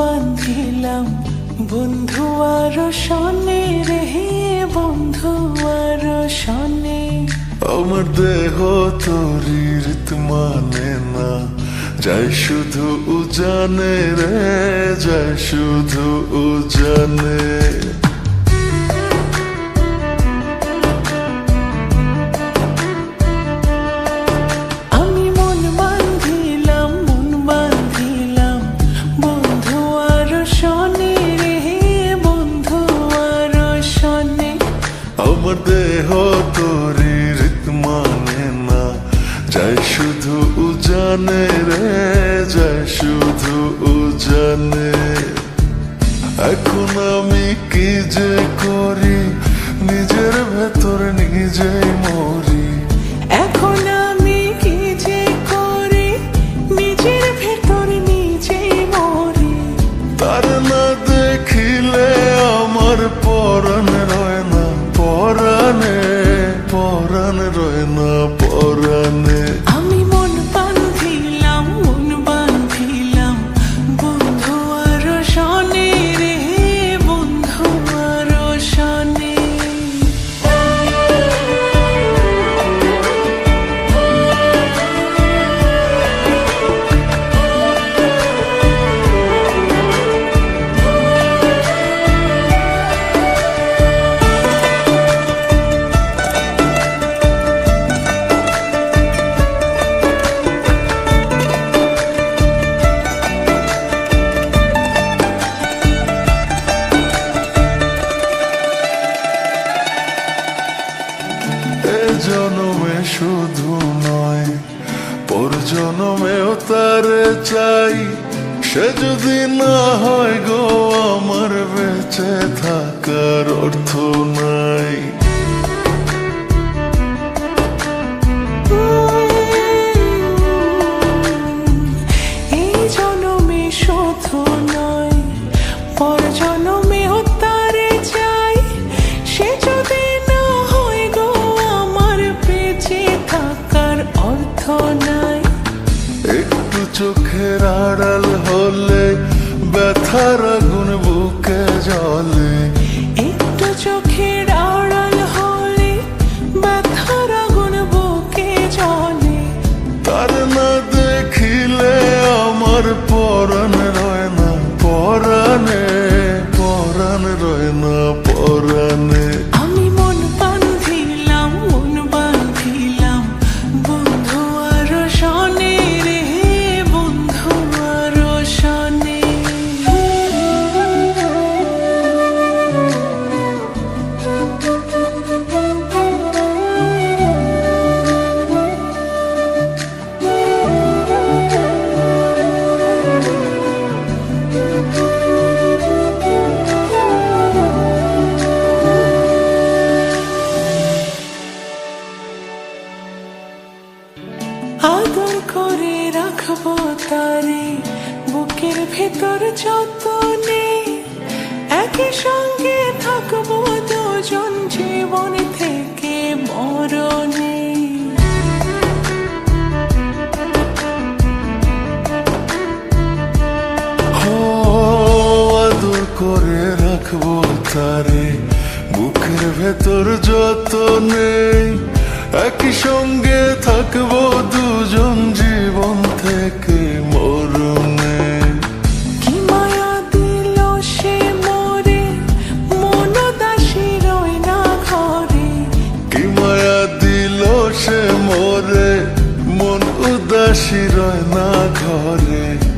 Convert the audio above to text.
বান্ধিলাম বন্ধু আর শনে রেহে বন্ধু আর শনে। আমার দেহ তোর মানে না। যাই শুধু উজানে রে, যাই শুধু উজানে। তরির মানে না। যাই শুধু উজানে রে, যাই শুধু উজানে এখন আমি কি যে করি? নিজের ভেতর নিজেই মরি। জনমেও তারে চাই সে যদি না হয় গো আমার বেঁচে থাকার অর্থ নাই। চোখের আড়াল হলে ব্যথার আগুন বুকে জলে একটু চোখের ভেতর যতনে একই সঙ্গে থাকব দুজন জীবন থেকে মরণে। করে রাখব তারে, বুকের ভেতর যত নেই একই সঙ্গে থাকব দুজন জীবন সে মোরে মন রয় না ঘরে।